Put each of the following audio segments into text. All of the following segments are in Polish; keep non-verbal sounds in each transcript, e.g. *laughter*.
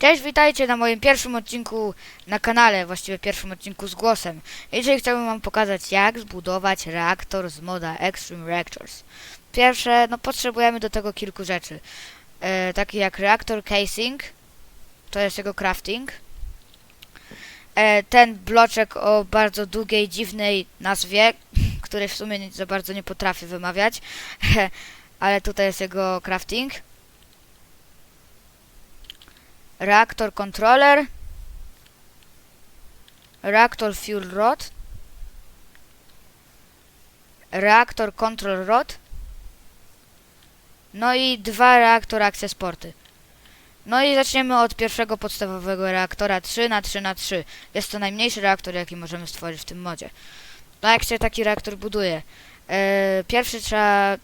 Cześć, witajcie na moim pierwszym odcinku na kanale, właściwie pierwszym odcinku z głosem. Dzisiaj chciałbym wam pokazać jak zbudować reaktor z moda Extreme Reactors. Pierwsze, no potrzebujemy do tego kilku rzeczy. E, takie jak reaktor casing, to jest jego crafting. E, ten bloczek o bardzo długiej, dziwnej nazwie, *laughs* której w sumie za bardzo nie potrafię wymawiać, *laughs* ale tutaj jest jego crafting. Reaktor controller, reaktor fuel rod, reaktor control rod, no i dwa reaktor access porty. No i zaczniemy od pierwszego podstawowego reaktora 3 na 3 na 3 Jest to najmniejszy reaktor, jaki możemy stworzyć w tym modzie. No jak się taki reaktor buduje? Eee, pierwszy trzeba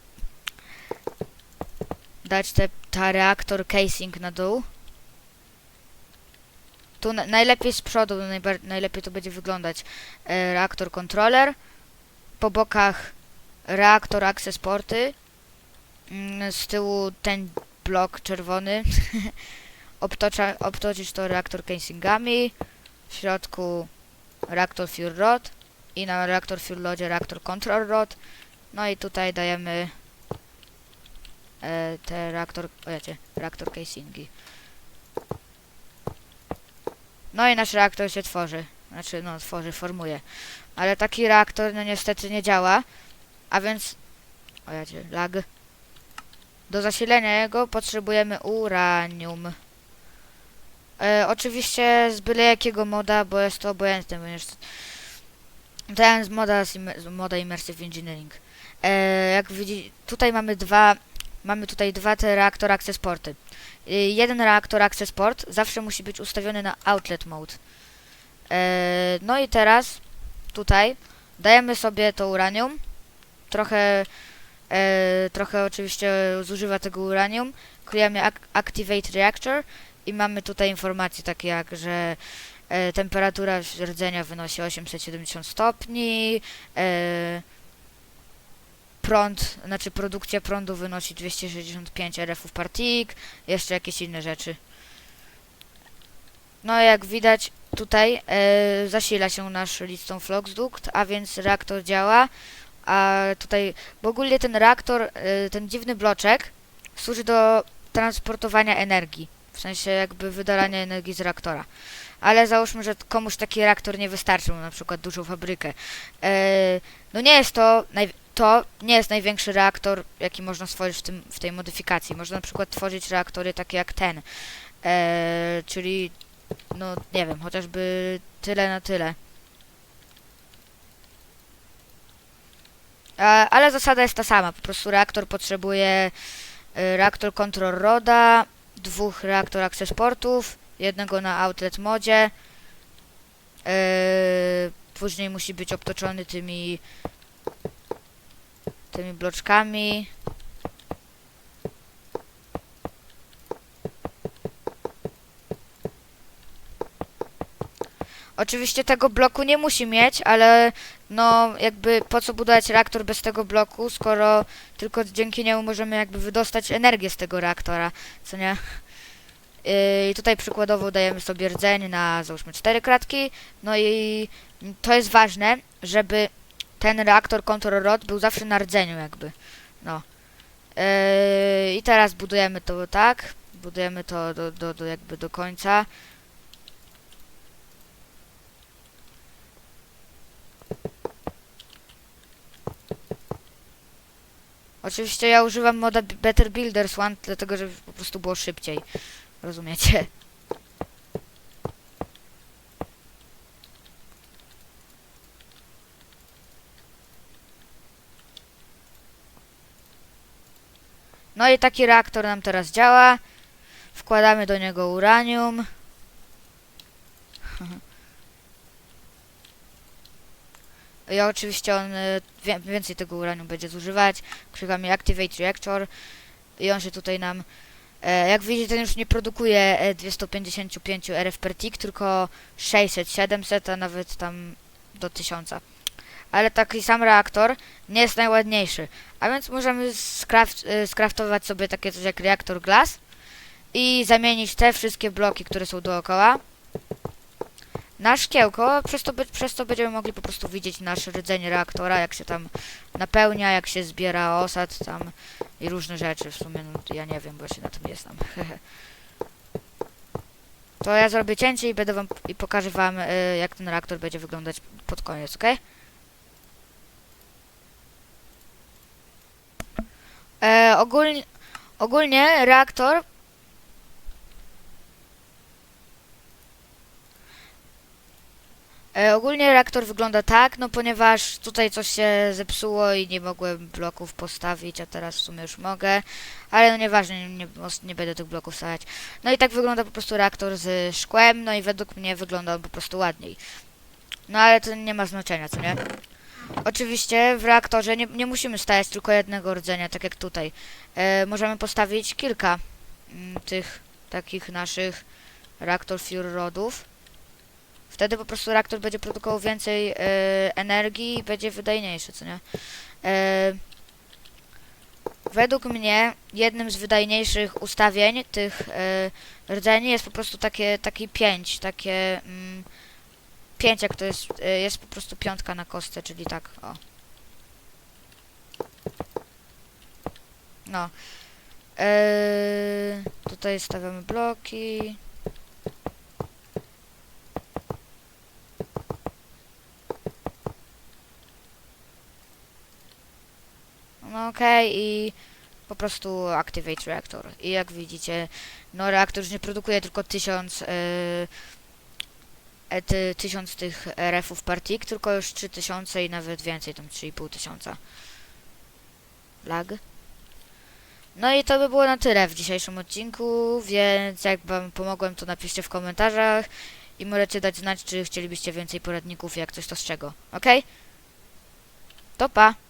dać te, ta reaktor casing na dół. Tu na, najlepiej z przodu, najlepiej to będzie wyglądać. E, reaktor controller. Po bokach reaktor access porty. Mm, z tyłu ten blok czerwony. *laughs* Obtocza, obtoczyć to reaktor casingami. W środku reaktor fuel rod. I na reaktor fuel rodzie reaktor control rod. No i tutaj dajemy e, te reaktor, wiecie, reaktor casingi. No i nasz reaktor się tworzy. Znaczy, no, tworzy, formuje. Ale taki reaktor, no niestety nie działa. A więc... O jacie, lag. Do zasilenia jego potrzebujemy uranium. E, oczywiście z byle jakiego moda, bo jest to obojętne, ponieważ... Ten z moda, z, z moda Immersive Engineering. E, jak widzicie, tutaj mamy dwa... Mamy tutaj dwa te reaktor access porty. Y, jeden reaktor access port zawsze musi być ustawiony na outlet mode. E, no i teraz tutaj dajemy sobie to uranium. Trochę, e, trochę oczywiście zużywa tego uranium. Ac activate reactor i mamy tutaj informacje takie jak, że e, temperatura rdzenia wynosi 870 stopni, prąd, znaczy produkcja prądu wynosi 265 RF per tick, jeszcze jakieś inne rzeczy. No jak widać tutaj e, zasila się nasz Lidstone Flux Duct, a więc reaktor działa, a tutaj, bo ogólnie ten reaktor, e, ten dziwny bloczek służy do transportowania energii, w sensie jakby wydalania energii z reaktora. Ale załóżmy, że komuś taki reaktor nie wystarczył, na przykład dużą fabrykę. E, no nie jest to naj, to nie jest największy reaktor, jaki można stworzyć w, tym, w tej modyfikacji. Można na przykład tworzyć reaktory takie jak ten, e, czyli, no nie wiem, chociażby tyle na tyle. E, ale zasada jest ta sama, po prostu reaktor potrzebuje e, reaktor control roda, dwóch reaktor access portów, jednego na outlet modzie, e, później musi być obtoczony tymi tymi bloczkami. Oczywiście tego bloku nie musi mieć, ale no jakby po co budować reaktor bez tego bloku, skoro tylko dzięki niemu możemy jakby wydostać energię z tego reaktora, co nie? I tutaj przykładowo dajemy sobie rdzeń na załóżmy 4 kratki, no i to jest ważne, żeby ten reaktor Control Rod był zawsze na rdzeniu jakby. No. Yy, I teraz budujemy to tak. Budujemy to do, do, do jakby do końca. Oczywiście ja używam moda Better Builders One, dlatego żeby po prostu było szybciej. Rozumiecie? No i taki reaktor nam teraz działa. Wkładamy do niego uranium. *laughs* I oczywiście on y, więcej tego uranium będzie zużywać. Klikamy Activate Reactor i on się tutaj nam e, jak widzicie, ten już nie produkuje e, 255 RF per tick, tylko 600, 700, a nawet tam do 1000. Ale taki sam reaktor nie jest najładniejszy. A więc możemy skraft, y, skraftować sobie takie coś jak reaktor glass i zamienić te wszystkie bloki, które są dookoła na szkiełko, przez to, przez to będziemy mogli po prostu widzieć nasz rdzeń reaktora, jak się tam napełnia, jak się zbiera osad tam i różne rzeczy. W sumie no, ja nie wiem, bo się na tym nie znam. *laughs* to ja zrobię cięcie i będę wam i pokażę wam, y, jak ten reaktor będzie wyglądać pod koniec, ok? E, ogólnie, ogólnie reaktor E, ogólnie reaktor wygląda tak, no ponieważ tutaj coś się zepsuło i nie mogłem bloków postawić, a teraz w sumie już mogę, ale no nieważne, nie, nie, będę tych bloków stawiać. No i tak wygląda po prostu reaktor z szkłem, no i według mnie wygląda on po prostu ładniej. No ale to nie ma znaczenia, co nie? Oczywiście w reaktorze nie, nie musimy stawiać tylko jednego rdzenia, tak jak tutaj. E, możemy postawić kilka mm, tych takich naszych reaktor fuel rodów. Wtedy po prostu reaktor będzie produkował więcej e, energii i będzie wydajniejszy, co nie? E, według mnie jednym z wydajniejszych ustawień tych e, rdzeni jest po prostu takie, taki 5, takie mm, 5 jak to jest, e, jest po prostu piątka na kostce, czyli tak, o. No. E, tutaj stawiamy bloki. No okej i po prostu activate reactor. I jak widzicie, no reaktor już nie produkuje tylko 1000 yy, e, ty, 1000 tych RF-ów tylko już 3000 i nawet więcej, tam 3500. Lag. No i to by było na tyle w dzisiejszym odcinku, więc jak wam pomogłem, to napiszcie w komentarzach i możecie dać znać, czy chcielibyście więcej poradników, jak coś to z czego. Ok? To pa!